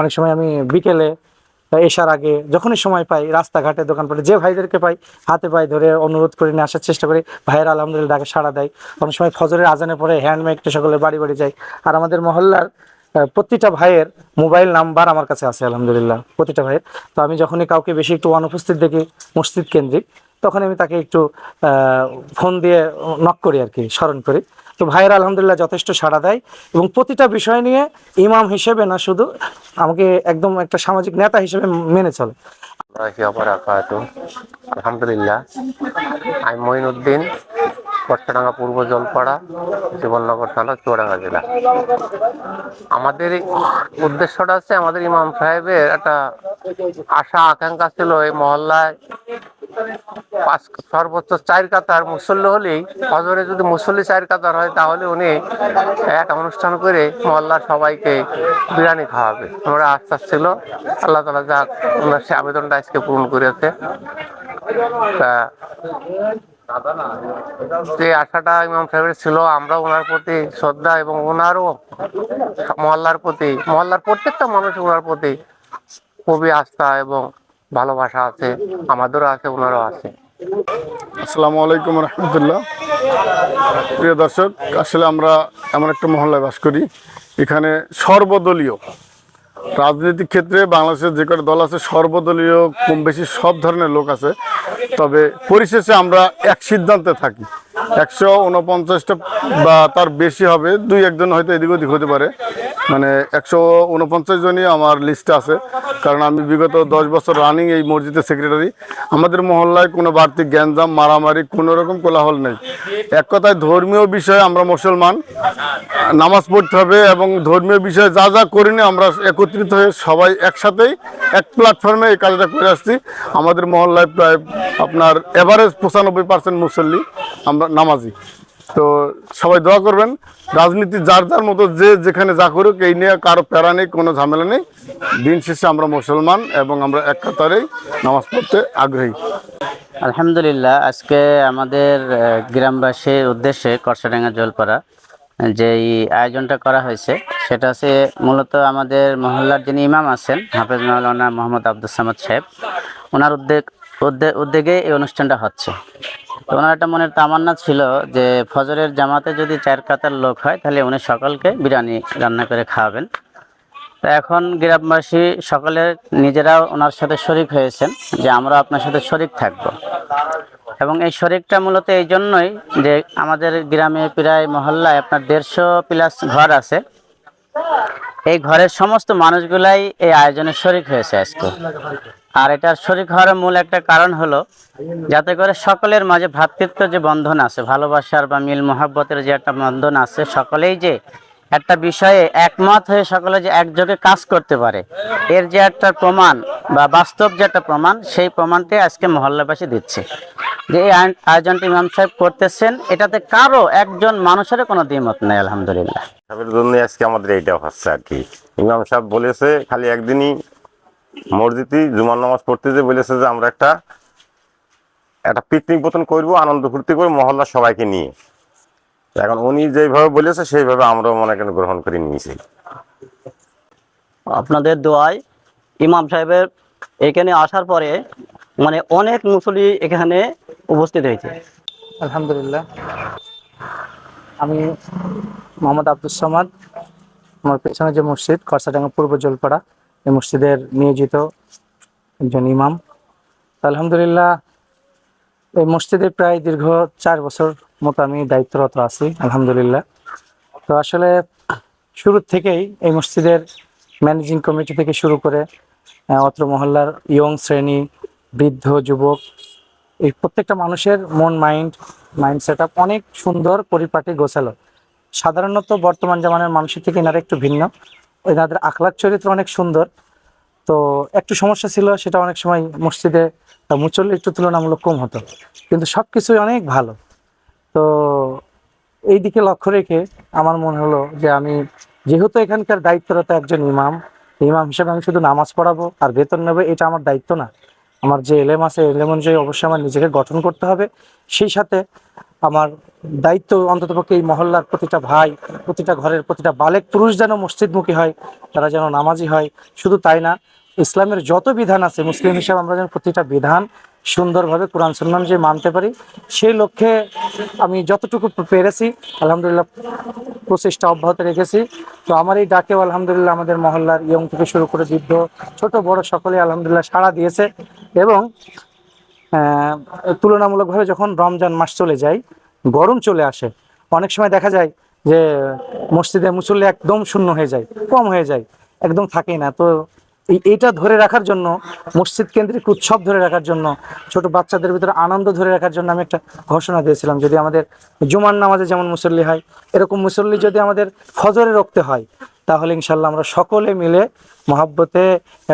অনেক সময় আমি বিকেলে এসার আগে যখনই সময় পাই, রাস্তাঘাটে, দোকানপাটে, যে ভাইদেরকে পাই, হাতে পায়ে ধরে অনুরোধ করে, নিয়ে আসার চেষ্টা করি। ভাইয়ের আলহামদুলিল্লাহ ডাকে সাড়া দেয়। অনেক সময় ফজরের আজানে পরে হ্যান্ডমেকটা সকলে বাড়ি বাড়ি যায়। আর আমাদের মহল্লার প্রতিটা ভাইয়ের মোবাইল নাম্বার আমার কাছে আছে, আলহামদুলিল্লাহ, প্রতিটা ভাইয়ের। তো আমি যখনই কাউকে বেশি একটু অনুপস্থিত দেখি, মসজিদ কেন্দ্রিক তখন আমি তাকে একটু ফোন দিয়ে নক করি আর কি, স্মরণ করি। তো ভাইয়ের আলহামদুলিল্লাহ যথেষ্ট সাড়া দেয় এবং প্রতিটা বিষয় নিয়ে ইমাম হিসেবে না শুধু আমাকে একদম একটা সামাজিক নেতা হিসেবে মেনে চলে। আলহামদুলিল্লাহ, আমি মঈনুদ্দিন পট্টাডাঙ্গা পূর্ব জলপাড়া, জীবননগর থানা, চুয়াডাঙ্গা জেলা। আমাদের উদ্দেশ্যটা হচ্ছে আমাদের ইমাম সাহেবের একটা আশা, আকাঙ্ক্ষা ছিল এই মহল্লায় পাঁচ সর্বোচ্চ চার কাতার মুসল্লি হলেই হজরে যদি মুসল্লি চার কাতার হয়, তাহলে উনি এক অনুষ্ঠান করে মহল্লার সবাইকে বিরিয়ানি খাওয়াবে। আমরা আস্থা ছিল, আল্লাহ তালা যাক ওনার সে আবেদনটা আজকে পূরণ করেছে। তা যে আশাটা ইমাম সাহেবের ছিল, আমরা ওনার প্রতি শ্রদ্ধা এবং ওনারও মহল্লার প্রতি, মহল্লার প্রত্যেকটা মানুষ ওনার প্রতি খুবই আস্থা এবং ভালোবাসা আছে, আমাদেরও আছে, ওনারও আছে। আসসালামু আলাইকুম রহমতুল্লাহ। প্রিয় দর্শক, আসলে আমরা এমন একটা মহল্লায় বাস করি, এখানে সর্বদলীয় রাজনৈতিক ক্ষেত্রে বাংলাদেশের যে কটা দল আছে, সর্বদলীয় কম বেশি সব ধরনের লোক আছে। তবে পরিশেষে আমরা এক সিদ্ধান্তে থাকি। একশো উনপঞ্চাশটা বা তার বেশি হবে। দুই, একজন হয়তো এদিক ওদিক হতে পারে। মানে একশো উনপঞ্চাশ জনই আমার লিস্টে আছে। কারণ আমি বিগত দশ বছর রানিং এই মসজিদের সেক্রেটারি আমাদের মহল্লায় কোনো বাড়তি গ্যাঞ্জাম, মারামারি, কোনো রকম কোলাহল নেই। এক কথায় ধর্মীয় বিষয়ে আমরা মুসলমান। নামাজ পড়তে হবে এবং ধর্মীয় বিষয়ে যা যা করি না আমরা একত্রিত হয়ে সবাই একসাথেই এক প্ল্যাটফর্মে এই কাজটা করে আসছি। আমাদের মহল্লায় প্রায় আপনার এভারেজ পঁচানব্বই পার্সেন্ট মুসল্লি। আমরা নামাজি। তো সবাই দোয়া করবেন, রাজনীতি যার যার মতো, যে যেখানে যা করুক, এই নিয়ে কারও প্যারা নেই, কোনো ঝামেলা নেই। দিন শেষে আমরা মুসলমান এবং আমরা এক কাতারেই নামাজ পড়তে আগ্রহী। আলহামদুলিল্লাহ, আজকে আমাদের গ্রামবাসীর উদ্দেশ্যে করসাডাঙ্গা জলপাড়া যে এই আয়োজনটা করা হয়েছে, সেটা হচ্ছে মূলত আমাদের মহল্লার যিনি ইমাম আছেন, হাফেজ মাওলানা মোহাম্মদ আব্দুল সামাদ সাহেব, ওনার উদ্যোগ উদ্যোগ এই অনুষ্ঠানটা হচ্ছে। ওনার একটা মনের তামান্না ছিল যে ফজরের জামাতে যদি চার কাতার লোক হয়, তাহলে উনি সকলকে বিরিয়ানি রান্না করে খাওয়াবেন। তা এখন গ্রামবাসী সকলে নিজেরাও ওনার সাথে শরিক হয়েছেন যে আমরা আপনার সাথে শরিক থাকব। এবং এই শরিকটা মূলত এই জন্যই যে আমাদের গ্রামে প্রায় মহল্লায় আপনার দেড়শো প্লাস ঘর আছে। এই ঘরের সমস্ত মানুষগুলাই এই আয়োজনে শরিক হয়েছে আজকে। আর এটার শরিক হওয়ার মূল একটা কারণ হলো, যাতে করে সকলের মাঝে ভ্রাতৃত্ব যে বন্ধন আছে, ভালোবাসার বা মিল মহাব্বতের যে একটা বন্ধন আছে, সকলেই যে একটা বিষয়ে একমত হয়ে সকলে যে একযোগে কাজ করতে পারে, এর যে একটা প্রমাণ বা বাস্তব যে একটা প্রমাণ, সেই প্রমাণটাই আজকে মহল্লাবাসী দিচ্ছে। যে এই আয়োজন- আয়োজনটি ইমাম সাহেব করতেছেন, এটাতে কারও একজন মানুষেরও কোনো দ্বিমত নেই, আলহামদুলিল্লাহ। জন্য আজকে আমাদের এইটা হচ্ছে আর কি। ইমাম সাহেব বলেছে, খালি একদিনই মসজিদে জুমার নামাজ পড়তে যে বলেছে যে আমরা একটা একটা পিকনিক মতন করব আনন্দ ফুর্তি করে মহল্লা সবাইকে নিয়ে। এখন উনি যেভাবে বলেছে সেইভাবে আমরাও মনে করেন গ্রহণ করে নিয়েছি। আপনাদের দোয়ায় ইমাম সাহেবের এখানে আসার পরে মানে অনেক মুসলি এখানে উপস্থিত হয়েছে। আলহামদুলিল্লাহ। আমি মোহাম্মদ আব্দুল সামাদ আমার পেছনে যে মসজিদ খরসাডাঙ্গা পূর্ব জলপাড়া। এই মসজিদের নিয়োজিত একজন ইমাম। আলহামদুলিল্লাহ, এই মসজিদে প্রায় দীর্ঘ চার বছর মতো আমি দায়িত্বরত আছি, আলহামদুলিল্লাহ। তো আসলে শুরু থেকেই এই মসজিদের ম্যানেজিং কমিটি থেকে শুরু করে অত্র মহল্লার ইয়ং শ্রেণি, বৃদ্ধ, যুবক, এই প্রত্যেকটা মানুষের মন, মাইন্ড মাইন্ড সেট অনেক সুন্দর, পরিপাটি, গোছালো। সাধারণত বর্তমান জামানের মানুষের থেকে এনারা একটু ভিন্ন। এনাদের আখলাক চরিত্র অনেক সুন্দর। তো একটু সমস্যা ছিল, সেটা অনেক সময় মসজিদে মুচল্লি একটু তুলনামূলক কম হতো। কিন্তু সব কিছুই অনেক ভালো। তো এই দিকে লক্ষ্য রেখে আমার মনে হলো যে আমি যেহেতু এখানকার দায়িত্বরত একজন ইমাম ইমাম হিসেবে আমি শুধু নামাজ পড়াবো আর বেতন নেব, এটা আমার দায়িত্ব না। আমার যে এলেম আছে, এলেম অনুযায়ী অবশ্যই আমার নিজেকে গঠন করতে হবে। সেই সাথে আমার দায়িত্ব অন্ততপক্ষে এই মহল্লার প্রতিটা ভাই, প্রতিটা ঘরের প্রতিটা বালেক পুরুষ যেন মসজিদমুখী হয়, তারা যেন নামাজি হয়, শুধু তাই না, ইসলামের যত বিধান আছে, মুসলিম হিসাবে আমরা যেন প্রতিটা বিধান সুন্দরভাবে কোরআন সন্ন্যান যে মানতে পারি, সেই লক্ষ্যে আমি যতটুকু পেরেছি, আলহামদুলিল্লাহ প্রচেষ্টা অব্যাহত রেখেছি। তো আমার এই ডাকেও আলহামদুলিল্লাহ আমাদের মহল্লার ইয়ং থেকে শুরু করে বৃদ্ধ, ছোট, বড় সকলে আলহামদুলিল্লাহ সাড়া দিয়েছে এবং তুলনামূলকভাবে যখন রমজান মাস চলে যায়, গরম চলে আসে, অনেক সময় দেখা যায় যে মসজিদে মুসল্লি একদম শূন্য হয়ে যায়, কম হয়ে যায়, একদম থাকেই না। তো এইটা ধরে রাখার জন্য, মসজিদ কেন্দ্রিক উৎসব ধরে রাখার জন্য, ছোট বাচ্চাদের ভিতরে আনন্দ ধরে রাখার জন্য আমি একটা ঘোষণা দিয়েছিলাম, যদি আমাদের জুমার নামাজে যেমন মুসল্লি হয়, এরকম মুসল্লি যদি আমাদের ফজরে রক্তে হয় তাহলে ইনশাল্লাহ আমরা সকলে মিলে মহাব্বতে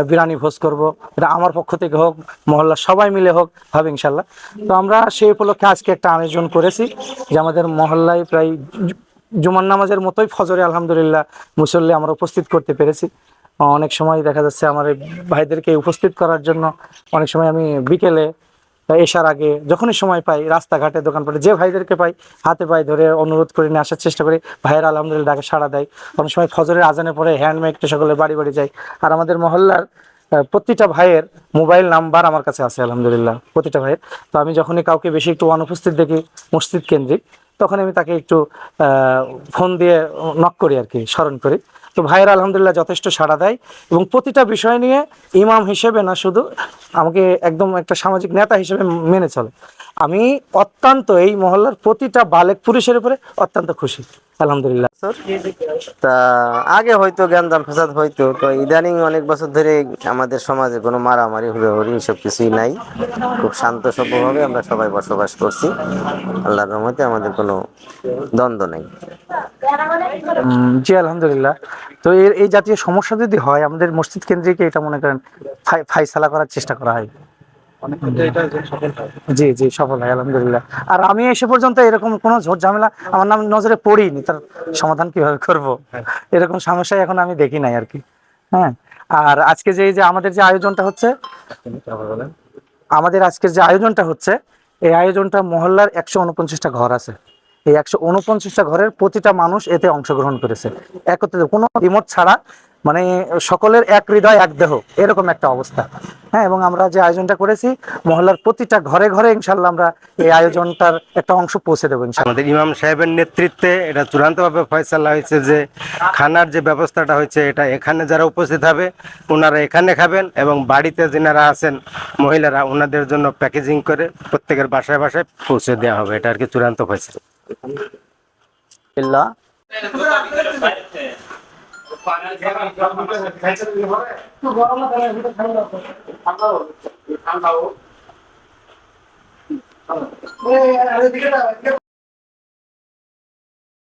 বিরানি ভোজ করব। এটা আমার পক্ষ থেকে হোক মহল্লা সবাই মিলে হোক, হবে ইনশাল্লাহ তো আমরা সেই উপলক্ষে আজকে একটা আয়োজন করেছি যে আমাদের মহল্লায় প্রায় জু- জুমার নামাজের মতোই ফজরে আলহামদুলিল্লাহ মুসল্লি আমরা উপস্থিত করতে পেরেছি। অনেক সময় দেখা যাচ্ছে আমার ভাইদেরকে উপস্থিত করার জন্য অনেক সময় আমি বিকেলে এসার আগে যখনই সময় পাই, রাস্তাঘাটে, দোকানপাটে, যে ভাইদেরকে পাই, হাতে পায়ে ধরে অনুরোধ করে, নিয়ে আসার চেষ্টা করি। ভাইয়ের আলহামদুলিল্লাহ ডাকে সাড়া দেয়। অনেক সময় ফজরের আজানে পরে হ্যান্ডমেকটা সকলে বাড়ি বাড়ি যায়। আর আমাদের মহল্লার প্রতিটা ভাইয়ের মোবাইল নাম্বার আমার কাছে আছে, আলহামদুলিল্লাহ, প্রতিটা ভাইয়ের। তো আমি যখনই কাউকে বেশি একটু অনুপস্থিত দেখি, মসজিদ কেন্দ্রিক তখন আমি তাকে একটু ফোন দিয়ে নক করি আর কি, স্মরণ করি। তো ভাইয়ের আলহামদুলিল্লাহ যথেষ্ট সাড়া দেয় এবং প্রতিটা বিষয় নিয়ে ইমাম হিসেবে না শুধু আমাকে একদম একটা সামাজিক নেতা হিসেবে মেনে চলে। আমি অত্যন্ত এই মহল্লার প্রতিটা বালেক পুরুষের উপরে অত্যন্ত খুশি। আলহামদুলিল্লাহ। তা আগে হয়তো জ্ঞানদাম ফেসাদ হয়তো তো ইদানিং অনেক বছর ধরে আমাদের সমাজে কোনো মারামারি হুড়োহুড়ি এসব কিছুই নাই। খুব শান্ত সভ্যভাবে আমরা সবাই বসবাস করছি। আল্লাহর রহমতে আমাদের কোনো দ্বন্দ্ব নেই। জি আলহামদুলিল্লাহ। তো এর এই জাতীয় সমস্যা যদি হয় আমাদের মসজিদ কেন্দ্রিক এটা মনে করেন ফাই- ফাইসালা করার চেষ্টা করা হয়। জি জি সফল হয় আলহামদুলিল্লাহ। আর আমি এসে পর্যন্ত এরকম কোনো ঝোট ঝামেলা আমার নাম নজরে পড়িনি তার সমাধান কীভাবে করব? এরকম সমস্যা এখন আমি দেখি নাই আর কি। হ্যাঁ আর আজকে যে যে আমাদের যে আয়োজনটা হচ্ছে আমাদের আজকের যে আয়োজনটা হচ্ছে এই আয়োজনটা মহল্লার একশো উনপঞ্চাশটা ঘর আছে। এই একশো উনপঞ্চাশটা ঘরের প্রতিটা মানুষ এতে অংশগ্রহণ করেছে। একত্রিত কোনো রিমোট ছাড়া মানে সকলের এক হৃদয় এক দেহ এরকম একটা অবস্থা। হ্যাঁ এবং আমরা যে আয়োজনটা করেছি মহল্লার প্রতিটা ঘরে ঘরে ইনশাল্লাহ আমরা এই আয়োজনটার একটা অংশ পৌঁছে দেবো আমাদের ইমাম সাহেবের নেতৃত্বে এটা চূড়ান্তভাবে ফয়সালা হয়েছে যে খানার যে ব্যবস্থাটা হয়েছে এটা এখানে যারা উপস্থিত হবে ওনারা এখানে খাবেন এবং বাড়িতে যেনারা আছেন মহিলারা ওনাদের জন্য প্যাকেজিং করে প্রত্যেকের বাসায় বাসায় পৌঁছে দেওয়া হবে। এটা আর কি চূড়ান্ত ফয়সালা। ইল্লাহ